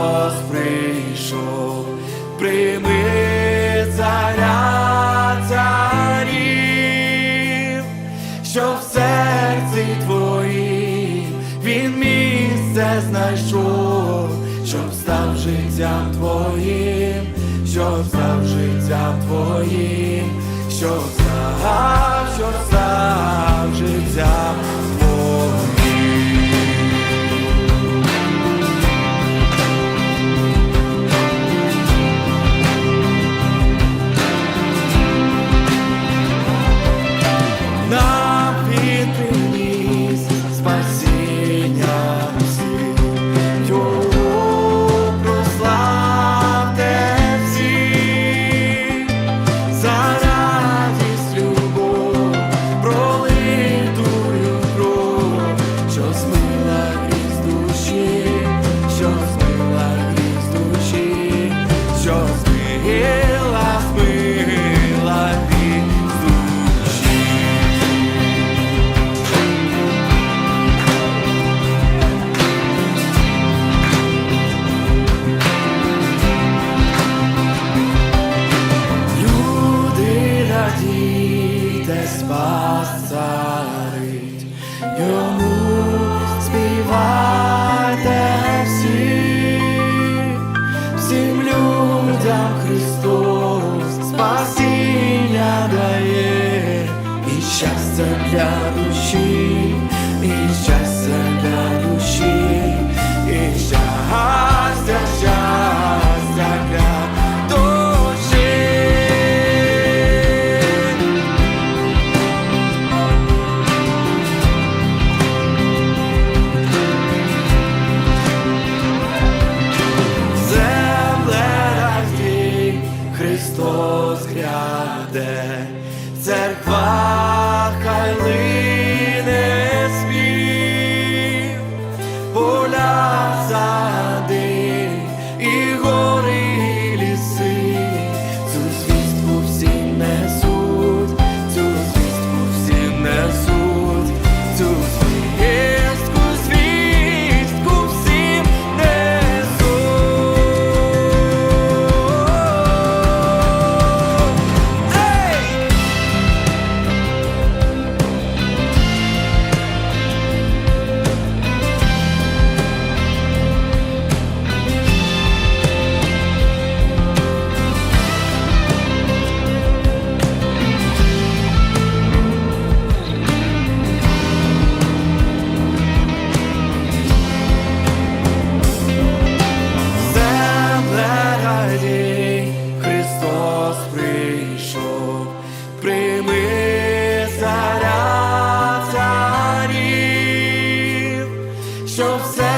Христос прийшов, прийми царя царів, що в серці твоїм він місце знайшов, щоб став життям твоїм, щоб став життям твоїм, щоб став, щоб став. just be healed. Людям Христос спасіння дає, і щастя для душі, і щастя для душі, Христос гряде, церква show